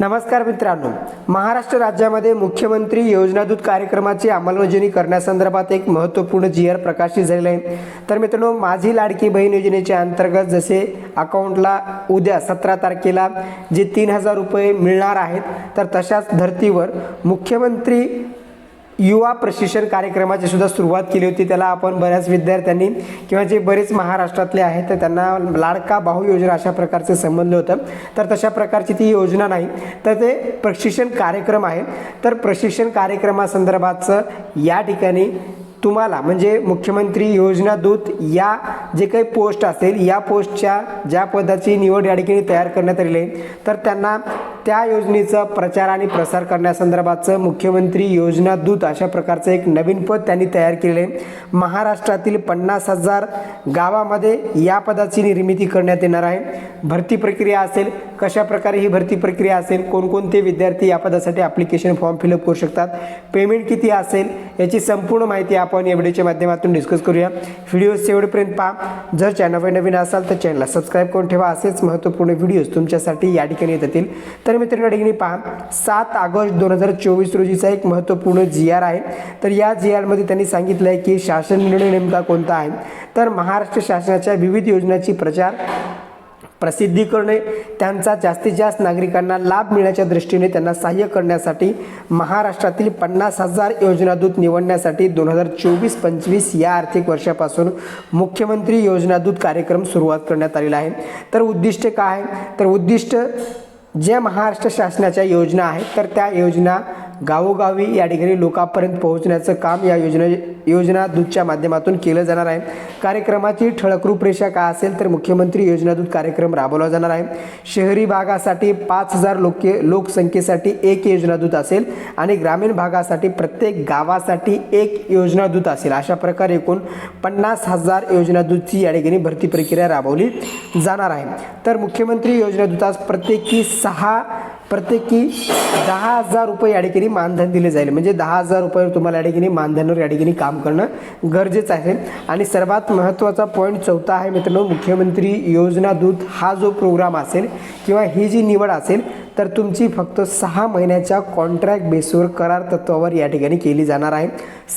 नमस्कार मित्रांनो. महाराष्ट्र राज्यामध्ये मुख्यमंत्री योजनादूत कार्यक्रमाची अंमलबजावणी करण्यासंदर्भात एक महत्त्वपूर्ण जी आर प्रकाशित झालेलं आहे. तर मित्रांनो माझी लाडकी बहीण योजनेच्या अंतर्गत जसे अकाउंटला उद्या सतरा तारखेला जे तीन हजार रुपये मिळणार आहेत तर तशाच धर्तीवर मुख्यमंत्री युवा प्रशिक्षण कार्यक्रमाची सुद्धा सुरुवात केली होती. त्याला आपण बऱ्याच विद्यार्थ्यांनी किंवा जे बरेच महाराष्ट्रातले आहेत तर त्यांना लाडका बाहू योजना अशा प्रकारचे संबंध होतं. तर तशा प्रकारची ती योजना नाही तर ते प्रशिक्षण कार्यक्रम आहे. तर प्रशिक्षण कार्यक्रमासंदर्भातचं या ठिकाणी तुम्हाला म्हणजे मुख्यमंत्री योजना दूत या जे काही पोस्ट असेल या पोस्टच्या ज्या पदाची निवड या ठिकाणी तयार करण्यात आलेली आहे. तर त्यांना त्या योजनेचा प्रचार आणि प्रसार करण्यासंदर्भातचं मुख्यमंत्री योजना दूत अशा प्रकारचं एक नवीन पद त्यांनी तयार केलेलं आहे. महाराष्ट्रातील पन्नास हजार गावामध्ये या पदाची निर्मिती करण्यात येणार आहे. भरती प्रक्रिया असेल कशा प्रकारे ही भरती प्रक्रिया असेल कोणकोणते विद्यार्थी या पदासाठी ॲप्लिकेशन फॉर्म फिलअप करू शकतात पेमेंट किती असेल याची संपूर्ण माहिती आपण या व्हिडिओच्या माध्यमातून डिस्कस करूया. व्हिडिओ शेवटपर्यंत पहा. जर चॅनलवर नवीन असाल तर चॅनलला सबस्क्राईब करून ठेवा. असेच महत्त्वपूर्ण व्हिडिओज तुमच्यासाठी या ठिकाणी येत येतील तर मित्रांनो या ठिकाणी पहा. सात ऑगस्ट दोन हजार चोवीस रोजीचा एक महत्त्वपूर्ण जी आर आहे. तर या जी आरमध्ये त्यांनी सांगितलं आहे की शासन निर्णय नेमका कोणता आहे? तर महाराष्ट्र शासनाच्या विविध योजनांची प्रचार प्रसिद्धी करणे त्यांचा जास्तीत जास्त नागरिकांना लाभ मिळण्याच्या दृष्टीने त्यांना सहाय्य करण्यासाठी महाराष्ट्रातील पन्नास हजार योजनादूत निवडण्यासाठी दोन हजार चोवीस पंचवीस या आर्थिक वर्षापासून मुख्यमंत्री योजनादूत कार्यक्रम सुरुवात करण्यात आलेला आहे. तर उद्दिष्ट काय आहे? तर उद्दिष्ट ज्या महाराष्ट्र शासनाच्या योजना आहेत तर त्या योजना गावोगावी या ठिकाणी लोकांपर्यंत पोहोचण्याचं काम या योजना योजना दूतच्या माध्यमातून केलं जाणार आहे. कार्यक्रमाची ठळक रूपरेषा काय असेल तर मुख्यमंत्री योजना दूत कार्यक्रम राबवला जाणार आहे. शहरी भागासाठी पाच हजार लोक लोकसंख्येसाठी एक योजना दूत असेल आणि ग्रामीण भागासाठी प्रत्येक गावासाठी एक योजना दूत असेल. अशा प्रकारे एकूण पन्नास हजार योजना दूतची या ठिकाणी भरती प्रक्रिया राबवली जाणार आहे. तर मुख्यमंत्री योजना दूतास प्रत्येकी सहा प्रत्येकी दहा हजार रुपये या ठिकाणी मानधन दिले जाईल. म्हणजे दहा हजार रुपये तुम्हाला या ठिकाणी मानधनावर या ठिकाणी काम करणं गरजेचं आहे. आणि सर्वात महत्त्वाचा पॉईंट चौथा आहे मित्रांनो मुख्यमंत्री योजना दूत हा जो प्रोग्राम असेल किंवा ही जी निवड असेल तर तुमची फक्त सहा महिन्याच्या कॉन्ट्रॅक्ट बेसवर करार तत्वावर या ठिकाणी केली जाणार आहे.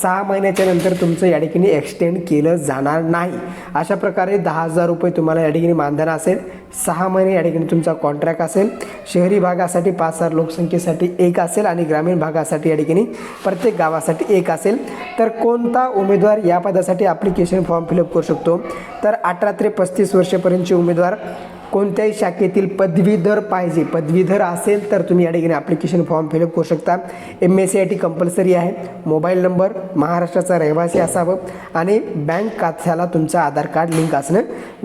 सहा महिन्याच्या नंतर तुमचं या ठिकाणी एक्सटेंड केलं जाणार नाही. अशा प्रकारे दहा हजार रुपये तुम्हाला या ठिकाणी मानधन असेल. सहा महिने या ठिकाणी तुमचा कॉन्ट्रॅक्ट असेल. शहरी भागासाठी पाच हजार लोकसंख्येसाठी एक असेल आणि ग्रामीण भागासाठी या ठिकाणी प्रत्येक गावासाठी एक असेल. तर कोणता उमेदवार या पदासाठी ॲप्लिकेशन फॉर्म फिलअप करू शकतो? तर अठरा ते पस्तीस वर्षापर्यंतचे उमेदवार कोणत्याही शाखेतील पदवीधर पाहिजे. पदवीधर असेल तर तुम्ही या ठिकाणी ॲप्लिकेशन फॉर्म फिलअप करू शकता. M S C I T compulsory आहे. मोबाईल नंबर महाराष्ट्राचा रहिवासी असावं आणि बँक खात्याला तुमचं आधार कार्ड लिंक असणं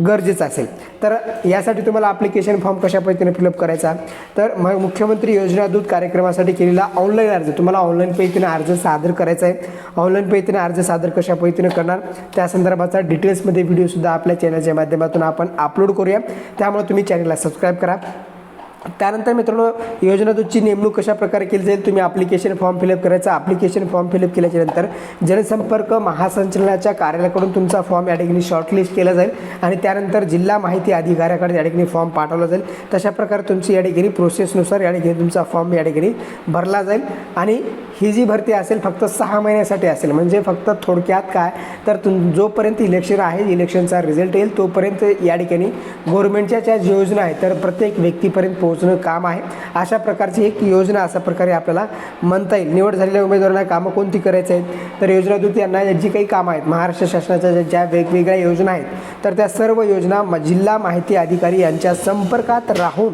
गरजेचं असेल. तर यासाठी तुम्हाला ॲप्लिकेशन फॉर्म कशा पद्धतीने फिलअप करायचा? तर मग मुख्यमंत्री योजना दूत कार्यक्रमासाठी केलेला ऑनलाईन अर्ज. तुम्हाला ऑनलाईन पद्धतीने अर्ज सादर करायचा आहे. ऑनलाईन पद्धतीने अर्ज सादर कशा पद्धतीने करणार? त्या संदर्भाचा डिटेल्समध्ये व्हिडिओसुद्धा आपल्या चॅनलच्या माध्यमातून आपण अपलोड करूया. त्या त्यामुळे तुम्ही चॅनलला सबस्क्राईब करा. त्यानंतर मित्रांनो योजना तुमची नेमणूक कशा प्रकारे केली जाईल तुम्ही ॲप्लिकेशन फॉर्म फिलअप करायचा. ॲप्लिकेशन फॉर्म फिलअप केल्याच्यानंतर जनसंपर्क महासंचालनाच्या कार्यालयाकडून तुमचा फॉर्म या ठिकाणी शॉर्टलिस्ट केला जाईल आणि त्यानंतर जिल्हा माहिती अधिकाऱ्याकडे या ठिकाणी फॉर्म पाठवला जाईल. तशा प्रकारे तुमची या ठिकाणी प्रोसेसनुसार या ठिकाणी तुमचा फॉर्म या ठिकाणी भरला जाईल. आणि ही जी भरती असेल फक्त सहा महिन्यासाठी असेल. म्हणजे फक्त थोडक्यात काय? तर तुम जोपर्यंत इलेक्शन आहे इलेक्शनचा रिझल्ट येईल तोपर्यंत या ठिकाणी गव्हर्नमेंटच्या ज्या योजना आहेत तर प्रत्येक व्यक्तीपर्यंत पोहोचणं काम आहे. अशा प्रकारची एक योजना अशा प्रकारे आपल्याला म्हणता येईल. निवड झालेल्या उमेदवारांना कामं कोणती करायची आहेत? तर योजना दूत यांना जी काही कामं आहेत महाराष्ट्र शासनाच्या ज्या- ज्या वेगवेगळ्या योजना आहेत तर त्या सर्व योजना म- जिल्हा माहिती अधिकारी यांच्या संपर्कात राहून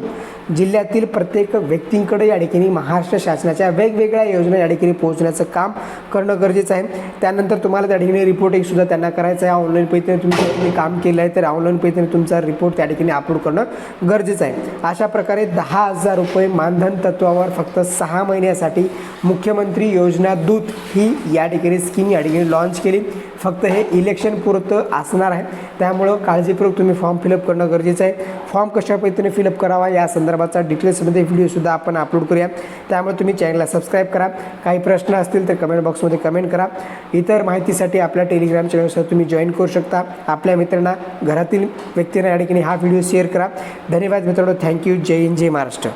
जिल्ह्यातील प्रत्येक व्यक्तींकडे या ठिकाणी महाराष्ट्र शासनाच्या वेगवेगळ्या योजना या ठिकाणी पोहोचण्याचं काम करणं गरजेचं आहे. त्यानंतर तुम्हाला त्या ठिकाणी रिपोर्टिंगसुद्धा त्यांना करायचं आहे. ऑनलाईन पद्धतीने तुम्ही तुम्ही काम केलं आहे तर ऑनलाईन पद्धतीने तुमचा रिपोर्ट त्या ठिकाणी अपलोड करणं गरजेचं आहे. अशा प्रकारे दहा हजार रुपये मानधन तत्वावर फक्त सहा महिन्यासाठी मुख्यमंत्री योजना दूत ही या ठिकाणी स्कीम या ठिकाणी लॉन्च केली. फक्त हे इलेक्शन पुरतं असणार आहे. त्यामुळं काळजीपूर्वक तुम्ही फॉर्म फिलअप करणं गरजेचं आहे. फॉर्म कशा पद्धतीने फिलअप करावा या संदर्भात संदर्भाचा डिटेल्समध्ये व्हिडिओसुद्धा आपण अपलोड करूया त्यामुळे तुम्ही चॅनलला सबस्क्राईब करा. काही प्रश्न असतील तर कमेंट बॉक्समध्ये कमेंट करा. इतर माहितीसाठी आपल्या टेलिग्राम चॅनलसह तुम्ही जॉईन करू शकता. आपल्या मित्रांना घरातील व्यक्तींना या ठिकाणी हा व्हिडिओ शेअर करा. धन्यवाद मित्रांनो. थँक्यू जय हिंद जय महाराष्ट्र.